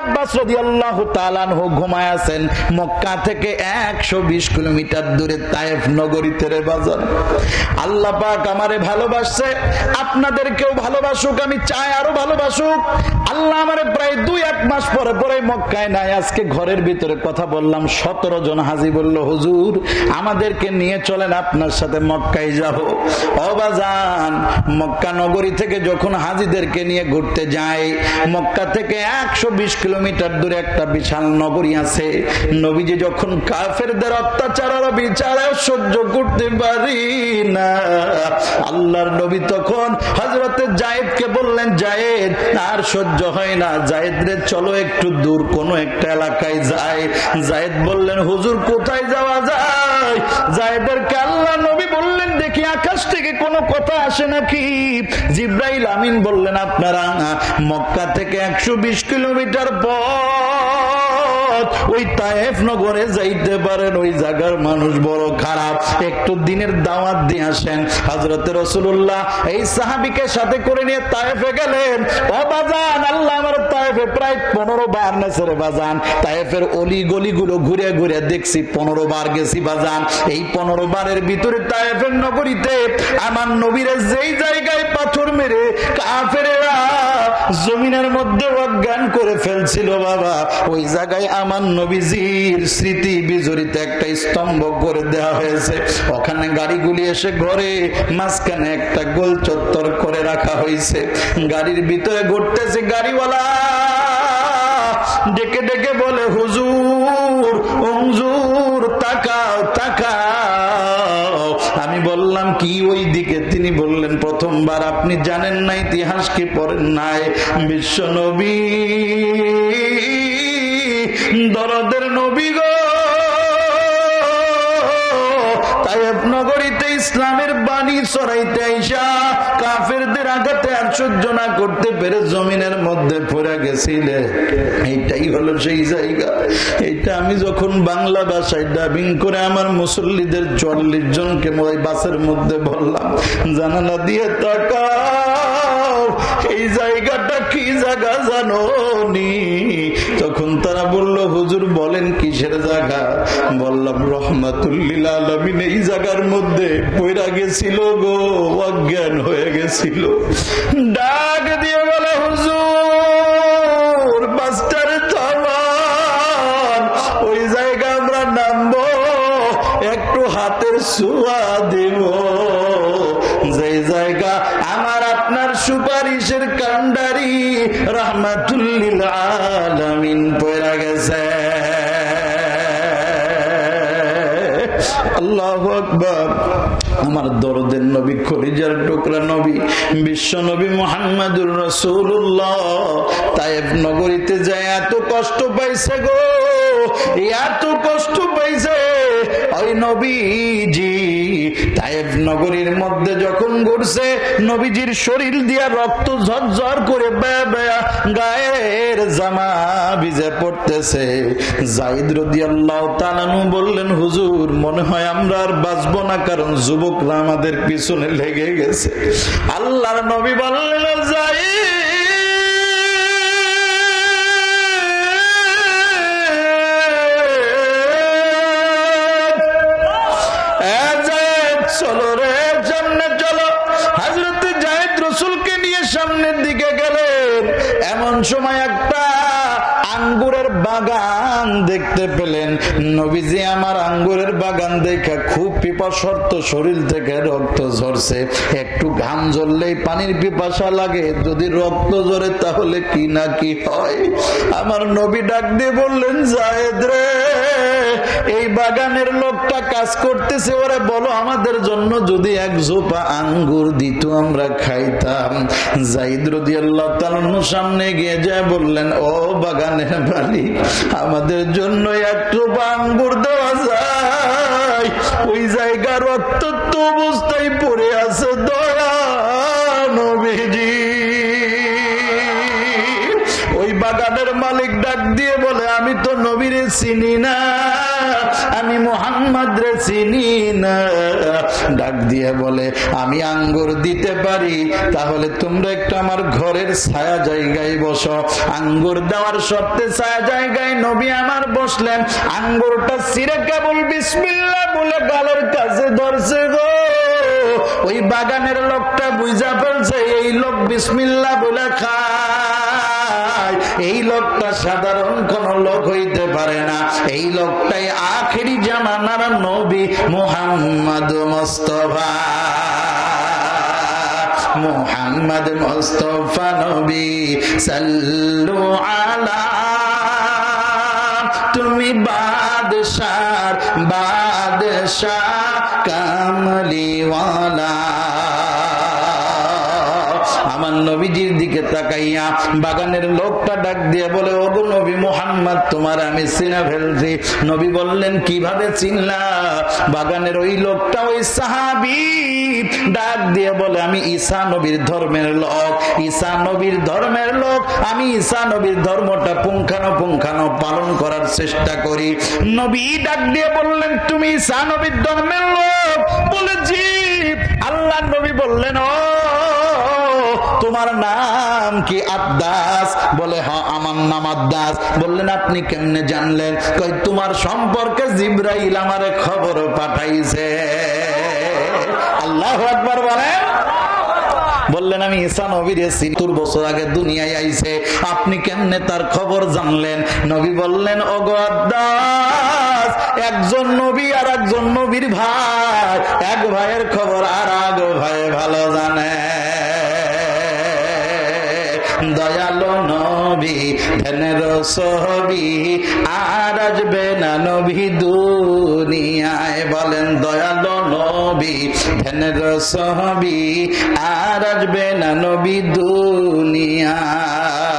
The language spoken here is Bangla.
আব্বাস রাদিয়াল্লাহু তাআলা আনহু ঘুমায় আছেন মক্কা থেকে 120 কিলোমিটার দূরে তায়েফ নগরীতে রে বাজার। আল্লাহ পাক আমারে ভালোবাসছে, আপনাদেরকেও ভালোবাসুক, আমি চাই আরও ভালোবাসুক। আল্লাহ আমারে প্রায় দুই এক মাস পরে পরে মক্কায় নাই, আজকে ঘরের ভিতরে কথা বললাম, সতেরো জন হাজি বলল, হুজুর, আমাদেরকে নিয়ে চলেন, আপনার সাথে মক্কায় যাব। অবাজান মক্কা নগরী থেকে যখন হাজিদেরকে নিয়ে ঘুরতে যায় মক্কা থেকে একশো বিশ কিলোমিটার দূরে একটা বিশাল নগরী আছে। নবীজি যখন কাফেরদের অত্যাচার আর বিচার সহ্য করতে পারি না। আল্লাহর নবী তখন হজরতে জায়েদকে বললেন, জায়েদ, আর সহ্য হয় না। জায়েদ রে, চলো একটু দূর, কোনো একটা এলাকায় যায় জায়েদ বললেন, হুজুর, কোথায় যাওয়া যায়? জায়েদেরকে আল্লাহ নবী বললেন দেখি আকাশ থেকে কোনো কথা আসে নাকি? জিব্রাইল আমিন বললেন আপনারা মক্কা থেকে একশো বিশ কিলোমিটার পথ ওই তায়েফ নগরে যাইতে পারেন, ওই জায়গার মানুষ বড় খারাপ। একটু দিনের দাওয়াত দিয়ে আসেন। রসুল্লাহ এই সাহাবিকে সাথে করে নিয়ে তায়েফে গেলেন। ও বাজান, আল্লাহ আমার তায়েফে প্রায় পনেরো বার নেছে বাজান। তায়েফের অলি ঘুরে ঘুরে দেখছি, পনেরো বার গেছি বাজান। এই পনেরো বারের ভিতরে তায়েফের নগরীতে আমার নবীরে যেই জায়গায় পাথর মেরে কাফেরেরা জমিনের মধ্যে অজ্ঞান করে ফেলছিল বাবা। ওই জায়গায় আমার নবীজির স্মৃতি বিজড়িত একটা স্তম্ভ করে দেওয়া হয়েছে। ওখানে গাড়িগুলি এসে ঘরে মাঝখানে একটা গোল চত্বর করে রাখা হয়েছে। গাড়ির ভিতরে ঘুরতেছে গাড়িওয়ালা। ডেকে ডেকে বলে, হুজুর হুজুর তাকাও তাকাও। আমি বললাম, কি ওই দিকে? তিনি বললেন, প্রথমবার আপনি জানেন না, ইতিহাস কি পড়েন নাই। বিশ্ব নবী দরদের নবী গো। তাইব নগরীতে ইসলামের বাণী ছড়াইতে আইসা কাফেরদের আঘাতে আর সহ্য না করতে পেরে জমিনের মধ্যে পড়ে গেছিলে। এইটাই হলো সেই জায়গা। এইটা আমি যখন বাংলা ভাষায় ডাবিং করে আমার মুসল্লিদের চল্লিশ জনকে বাসের মধ্যে বললাম, জানালা দিয়ে তাকাও। এই জায়গাটা কি জায়গা জানো নি তখন তারা বলল, হুজুর বলেন কিসের জায়গা? বললাম রহমাতুল্লিল এই জায়গার মধ্যে পয়রা গেছিল গো, অজ্ঞান হয়ে গেছিল। ডাক দিয়ে বলে, হুজুর বাস্টার থামান ওই জায়গা আমরা নামবো, একটু হাতের সুয়া দেব। আমার আপনার সুপারিশের কান্ডারি রহমাতুল্লিল গেছে। আল্লাহ আকবর। আমার দরদের নবী খরিজার টুকরা নবী, বিশ্ব নবী মোহাম্মদুর রসুল্লাহ তাইব নগরীতে যায় এত কষ্ট পাইছে গো, এত কষ্ট পাইছে ওই নবীজি নগরীর মধ্যে যখন ঘুরছে, নবীজির শরীর দিয়া রক্ত ঝরঝর করে গায়ের জামা ভিজে পড়তেছে। জাইদ রদিয়াল্লাহ তালানু বললেন, হুজুর, মনে হয় আমরা আর বাঁচবো না, কারণ যুবকরা আমাদের পিছনে লেগে গেছে। আল্লাহর নবী বললেন যাই সময় একটা আঙ্গুরের বাগান দেখতে পেলেন। নবীজি আমার আঙ্গুরের বাগান দেখে খুব পিপাসর্ত শরীর থেকে রক্ত ঝরছে। একটু ঘাম জ্বললেই পানির পিপাসা লাগে। যদি রক্ত ঝরে তাহলে কি না কি হয়? আমার নবী ডাক দিয়ে বললেন, জায়েদ রে এই বাগানের লোকটা কাজ করতেছে, ওরা বলো আমাদের জন্য যদি এক জোপা আঙ্গুর দিত আমরা খাইতাম। জাইদ রদি আল্লাহ সামনে গিয়ে যায় বললেন, ও বাগানের মালিক, আমাদের জন্য এক জোপা আঙ্গুর দেওয়া যায়। ওই জায়গার অত্যন্ত অবস্থায় পড়ে আছে, দয়া নবীজি। ওই বাগানের মালিক ডাক দিয়ে বলে, আমি তো নবীরে চিনি না। আমি মোহাম্মদ রে চিনি না। ডাক দিয়ে বলে, আমি আঙ্গুর দিতে পারি, তাহলে তোমরা একটু আমার ঘরের ছায়া জায়গায় বসো। আঙ্গুর দেওয়ার সত্ত্বে ছায়া জায়গায় নবী আমার বসলেন। আঙ্গুরটা সিরে কেবল বিসমিল্লা বলে গালের কাছে ধরছে গো। ওই বাগানের লোকটা বুঝা ফেলছে, এই লোক বিসমিল্লা বলে খায়। এই লোকটা সাধারণ কোন লোক হইতে পারে না। এই লোকটাই আখেরি জামানার নবী মোহাম্মদ মোস্তফা। মোহাম্মদ মোস্তফা নবী সাল্লু আলা। তুমি বাদশার বাদশাহ কামলিওয়ালা। আমার নবীজির দিকে তাকাইয়া বাগানের লোকটা ডাক দিয়ে বলে, ওগো নবী মোহাম্মদ, তোমার আমি চিনা ফেলছি। নবী বললেন, কীভাবে চিনলা? বাগানের ওই লোকটা ওই সাহাবি ডাক দিয়ে বলে, আমি ঈসা নবীর ধর্মের লোক, ঈসা নবীর ধর্মের লোক, আমি ঈসা নবীর ধর্মটা পুঙ্খানো পুঙ্খানো পালন করার চেষ্টা করি। নবী ডাক দিয়ে বললেন, তুমি ঈসা নবীর ধর্মের লোক? বলে, জি। আল্লাহ নবী বললেন, ও তোমার নাম কি আব্দাস বলে হ আমার নাম আব্দাস বললেন, আপনি কেমনে জানলেন? কই, তোমার সম্পর্কে জিব্রাইল আমারে খবর পাঠাইছে। আল্লাহ আকবার বলেন। বললেন, আমি ঈসা নবীর সিতুর বছর আগে দুনিয়ায় আইছে। আপনি কেমনে তার খবর জানলেন? নবী বললেন অগদাস একজন নবী আর একজন নবীর ভাই। এক ভাইয়ের খবর ধনের সহবি আর আসবে না নবী দুনিয়ায়। বলেন, দয়ালো নবী, ধ্যানের সহবি আর আসবে না নবী দুনিয়ায়।